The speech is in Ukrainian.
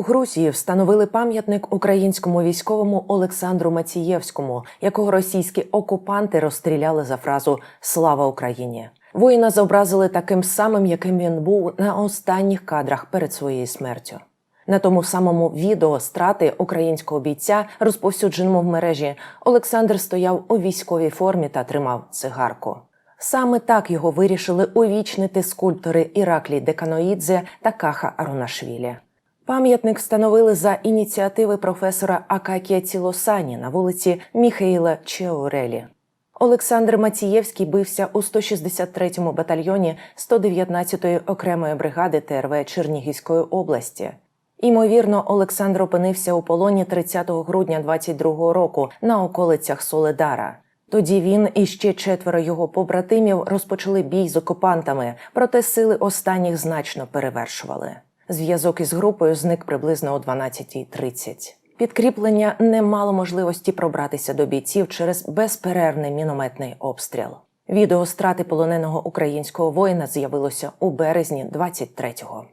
Грузії встановили пам'ятник українському військовому Олександру Мацієвському, якого російські окупанти розстріляли за фразу Слава Україні. Воїна зобразили таким самим, яким він був на останніх кадрах перед своєю смертю. На тому самому відео страти українського бійця, розповсюдженому в мережі, Олександр стояв у військовій формі та тримав цигарку. Саме так його вирішили увічнити скульптори Іраклій Деканоїдзе та Каха Аронашвілі. Пам'ятник встановили за ініціативи професора Акакія Цілосані на вулиці Міхаїла Чеорелі. Олександр Мацієвський бився у 163-му батальйоні 119-ї окремої бригади ТРВ Чернігівської області. Імовірно, Олександр опинився у полоні 30 грудня 22-го року на околицях Соледара. Тоді він і ще четверо його побратимів розпочали бій з окупантами, проте сили останніх значно перевершували. Зв'язок із групою зник приблизно о 12.30. Підкріплення не мало можливості пробратися до бійців через безперервний мінометний обстріл. Відео страти полоненого українського воїна з'явилося у березні 23-го.